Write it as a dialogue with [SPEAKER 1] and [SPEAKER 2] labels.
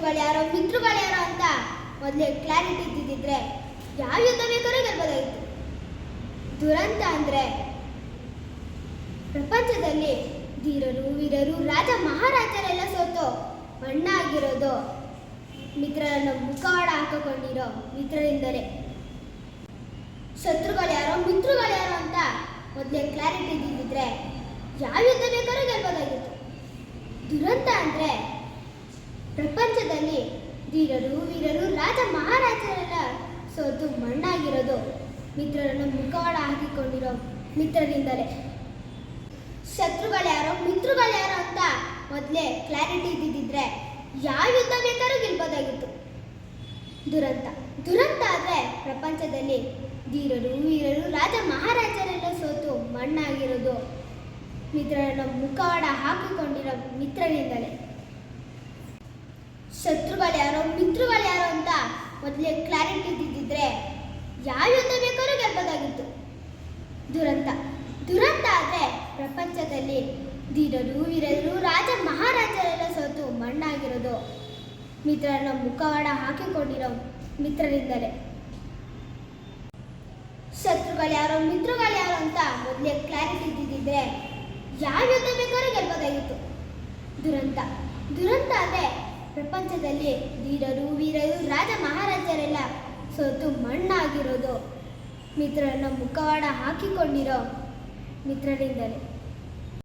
[SPEAKER 1] ಶತ್ರುಗಳು ಯಾರೋ ಮಿತ್ರಗಳು ಯಾರೋ ಅಂತ ಮೊದಲೇ ಕ್ಲಾರಿಟಿ ಇದ್ದಿದ್ದಿದ್ರೆ ಯಾವ ಯುದ್ಧ ಬೇಕಾದ್ರೂ ಗೆಲ್ಬೋದಾಗಿತ್ತು. ದುರಂತ ಅಂದ್ರೆ ಪ್ರಪಂಚದಲ್ಲಿ ಧೀರರು, ವೀರರು, ರಾಜ ಮಹಾರಾಜರೆಲ್ಲ ಸೋತು ಮಣ್ಣಾಗಿರೋದು ಮಿತ್ರರನ್ನು ಮುಖವಾಡ ಹಾಕಿಕೊಂಡಿರೋ ಮಿತ್ರರಿಂದಲೇ. ಶತ್ರುಗಳು ಯಾರೋ ಮಿತ್ರಗಳು ಯಾರೋ ಅಂತ ಮೊದಲೇ ಕ್ಲಾರಿಟಿ ಇದ್ದಿದ್ದಿದ್ರೆ ಯಾವ ಯುದ್ಧ ಬೇಕಾದ್ರೂ ಗೆಲ್ಬೋದಾಗಿತ್ತು. ದುರಂತ ಅಂದ್ರೆ ಪ್ರಪಂಚದಲ್ಲಿ ಧೀರರು, ವೀರರು, ರಾಜ ಮಹಾರಾಜರೆಲ್ಲ ಸೋತು ಮಣ್ಣಾಗಿರೋದು. ಮಿತ್ರರನ್ನು ಮುಖವಾಡ ಹಾಕಿಕೊಂಡಿರೋ ಮಿತ್ರರಿಂದಲೇ. ಶತ್ರುಗಳು ಯಾರೋ ಮಿತ್ರಗಳು ಯಾರೋ ಅಂತ ಮೊದಲೇ ಕ್ಲಾರಿಟಿ ಇದ್ದಿದ್ದಿದ್ರೆ ಯಾವ ಯುದ್ಧ ಬೇಕಾದ್ರೂ ಗೆಲ್ಬೋದಾಗಿತ್ತು. ದುರಂತ. ದುರಂತ ಆದರೆ ಪ್ರಪಂಚದಲ್ಲಿ ಧೀರರು, ವೀರರು, ರಾಜ ಮಹಾರಾಜರೆಲ್ಲ ಸೋತು ಮಣ್ಣಾಗಿರೋದು. ಮಿತ್ರರನ್ನು ಮುಖವಾಡ ಹಾಕಿಕೊಂಡಿರೋ ಮಿತ್ರರಿಂದಲೇ. ಶತ್ರುಗಳು ಯಾರೋ ಮಿತ್ರಗಳು ಯಾರೋ ಅಂತ ಮೊದಲೇ ಕ್ಲಾರಿಟಿ ಇದ್ದಿದ್ದಿದ್ರೆ ಯಾವ ಯುದ್ಧ ಬೇಕಾದ್ರೂ ಗೆಲ್ಬೋದಾಗಿತ್ತು. ದುರಂತ. ದುರಂತ ಆದರೆ ಪ್ರಪಂಚದಲ್ಲಿ ಧೀರರು ವೀರರು ರಾಜ ಮಹಾರಾಜರೆಲ್ಲ ಸೋತು ಮಣ್ಣಾಗಿರೋದು. ಮಿತ್ರರನ್ನ ಮುಖವಾಡ ಹಾಕಿಕೊಂಡಿರೋ ಮಿತ್ರರಿಂದಲೇ. ಶತ್ರುಗಳು ಯಾರೋ ಮಿತ್ರಗಳು ಯಾರೋ ಅಂತ ಮೊದಲೇ ಕ್ಲಾರಿಟಿ ಇದ್ದಿದ್ದಿದ್ರೆ ಯಾವ ಯುದ್ಧ ಬೇಕಾದ್ರೂ ಗೆಲ್ಬೋದಾಗಿತ್ತು. ದುರಂತ. ದುರಂತ ಅಂದರೆ ಪ್ರಪಂಚದಲ್ಲಿ ಧೀರರು ವೀರರು ರಾಜ ಮಹಾರಾಜರೆಲ್ಲ ಸೋತು ಮಣ್ಣಾಗಿರೋದು. ಮಿತ್ರರನ್ನ ಮುಖವಾಡ ಹಾಕಿಕೊಂಡಿರೋ ಮಿತ್ರರಿಂದಲೇ.